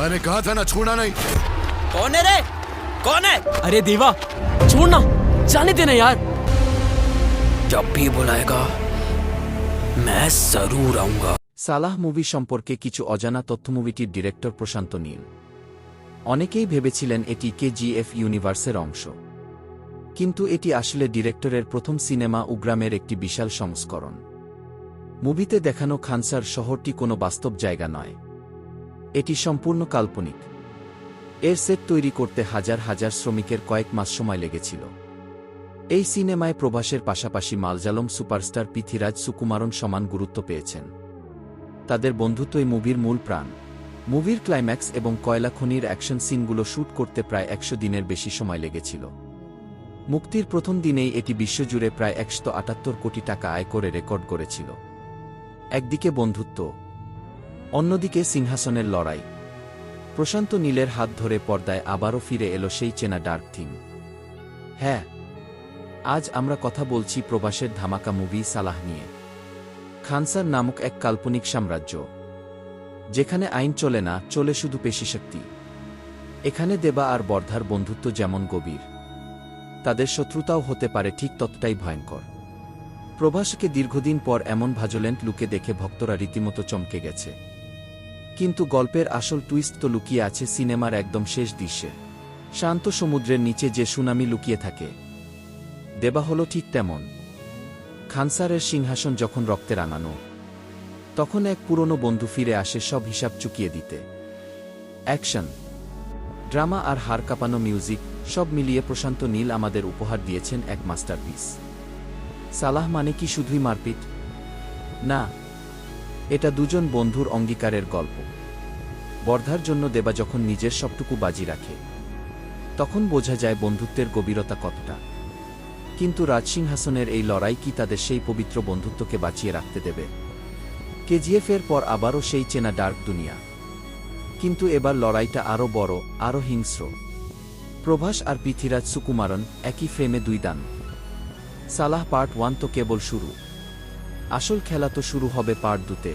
मैंने कहा था ना छूना नहीं कौन है रे कौन है अरे देवा छोड़ ना जाने देना यार जब भी बुलाएगा मैं जरूर आऊंगा সালাহ মুভি সম্পর্কে কিছু অজানা তথ্য মুভিটির ডিরেক্টর প্রশান্ত নীল অনেকেই ভেবেছিলেন এটি কেজিএফ ইউনিভার্সের অংশ কিন্তু এটি আসলে ডিরেক্টরের প্রথম সিনেমা উগ্রামের একটি বিশাল সংস্করণ মুভিতে দেখানো খানসার শহরটি কোনো বাস্তব জায়গা নয় এটি সম্পূর্ণ কাল্পনিক। এর সেট তৈরি করতে হাজার হাজার শ্রমিকের কয়েক মাস সময় লেগেছিল। এই সিনেমায় প্রভাসের পাশাপাশি মালজালম সুপারস্টার পৃথিরাজ সুকুমারন সমান গুরুত্ব পেয়েছেন। তাদের বন্ধুত্বই মুভির মূল প্রাণ। মুভির ক্লাইম্যাক্স এবং কয়লা খনির অ্যাকশন সিনগুলো শ্যুট করতে প্রায় একশো দিনের বেশি সময় লেগেছিল। মুক্তির প্রথম দিনেই এটি বিশ্বজুড়ে প্রায় একশো আটাত্তর কোটি টাকা আয় করে রেকর্ড করেছিল। একদিকে বন্ধুত্ব অন্যদিকে সিংহাসনের লড়াই। প্রশান্ত নীলের হাত ধরে পর্দায় আবারও ফিরে এলো সেই চেনা ডার্ক থিম। হ্যাঁ আজ আমরা কথা বলছি প্রবাসের ধামাকা মুভি সালাহ নিয়ে। খানসার নামক এক কাল্পনিক সাম্রাজ্য। যেখানে আইন চলে না, চলে শুধু পেশিশক্তি এখানে দেবা আর বর্ধার বন্ধুত্ব যেমন গভীর, তাদের শত্রুতাও হতে পারে ঠিক ততটাই ভয়ঙ্কর। প্রভাসকে দীর্ঘদিন পর এমন ভাজোলেন্ট লুকে দেখে ভক্তরা রীতিমতো চমকে গেছে। কিন্তু গল্পের আসল টুইস্ট তো লুকিয়ে আছে সিনেমার একদম শেষ দৃশ্যে। শান্ত সমুদ্রের নিচে যে সুনামি লুকিয়ে থাকে। দেবা হল ঠিক তেমন। খানসারের সিংহাসন যখন রক্তে রাঙানো, তখন এক পুরনো বন্ধু ফিরে আসে সব হিসাব চুকিয়ে দিতে। অ্যাকশন। ড্রামা আর হার কাঁপানো মিউজিক সব মিলিয়ে প্রশান্ত নীল আমাদের উপহার দিয়েছেন এক মাস্টারপিস। সালাহ মানে কি শুধুই মারপিট? না এটা দুজন বন্ধুর অঙ্গীকারের গল্প। বর্ধার জন্য দেবা যখন নিজের সবটুকু বাজি রাখে, তখন বোঝা যায় বন্ধুত্বের গভীরতা কতটা। কিন্তু রাজসিংহাসনের এই লড়াই কি তাদের সেই পবিত্র বন্ধুত্বকে বাঁচিয়ে রাখতে দেবে? কেজিএফের পর আবারও সেই চেনা ডার্ক দুনিয়া। কিন্তু এবার লড়াইটা আরও বড়, আরও হিংস্র। প্রভাস আর পৃথিরাজ সুকুমারন একই ফ্রেমে দুই দান। সালাহ পার্ট ওয়ান তো কেবল শুরু। আসল খেলা তো শুরু হবে পার্ট দুতে